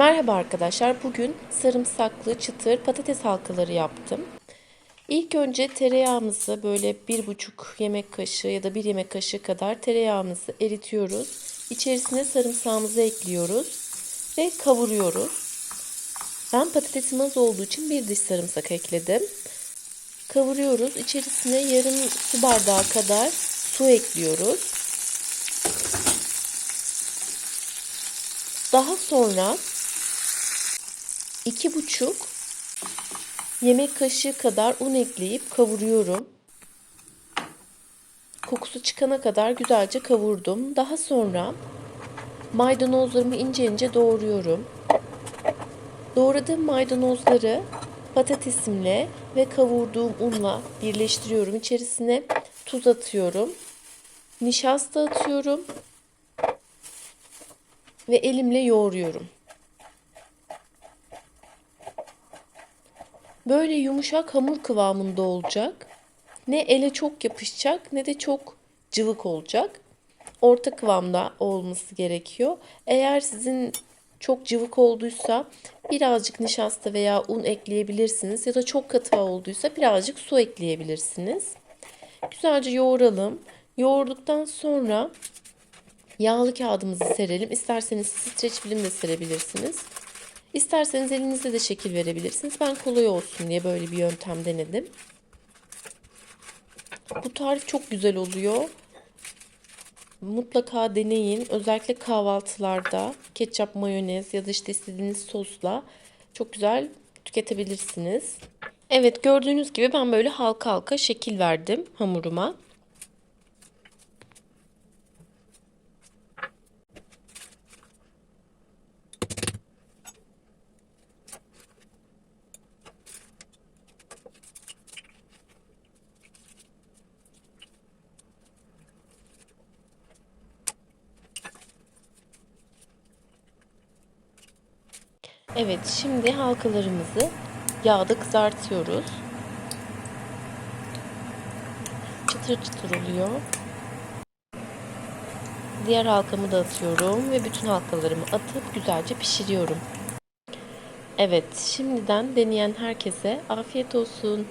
Merhaba arkadaşlar. Bugün sarımsaklı çıtır patates halkaları yaptım. İlk önce tereyağımızı böyle bir buçuk yemek kaşığı ya da bir yemek kaşığı kadar tereyağımızı eritiyoruz. İçerisine sarımsağımızı ekliyoruz ve kavuruyoruz. Ben patatesim az olduğu için bir diş sarımsak ekledim. Kavuruyoruz. İçerisine yarım su bardağı kadar su ekliyoruz. Daha sonra iki buçuk yemek kaşığı kadar un ekleyip kavuruyorum. Kokusu çıkana kadar güzelce kavurdum. Daha sonra maydanozlarımı ince ince doğruyorum. Doğradığım maydanozları patatesimle ve kavurduğum unla birleştiriyorum. İçerisine tuz atıyorum. Nişasta atıyorum ve elimle yoğuruyorum. Böyle yumuşak hamur kıvamında olacak. Ne ele çok yapışacak ne de çok cıvık olacak. Orta kıvamda olması gerekiyor. Eğer sizin çok cıvık olduysa birazcık nişasta veya un ekleyebilirsiniz ya da çok katı olduysa birazcık su ekleyebilirsiniz. Güzelce yoğuralım. Yoğurduktan sonra Yağlı kağıdımızı serelim. İsterseniz streç film de serebilirsiniz. İsterseniz elinizde de şekil verebilirsiniz. Ben kolay olsun diye böyle bir yöntem denedim. Bu tarif çok güzel oluyor. Mutlaka deneyin. Özellikle kahvaltılarda ketçap, mayonez ya da işte istediğiniz sosla çok güzel tüketebilirsiniz. Evet gördüğünüz gibi ben böyle halka halka şekil verdim hamuruma. Evet, şimdi halkalarımızı yağda kızartıyoruz. Çıtır çıtır oluyor. Diğer halkamı da atıyorum ve bütün halkalarımı atıp güzelce pişiriyorum. Evet, şimdiden deneyen herkese afiyet olsun.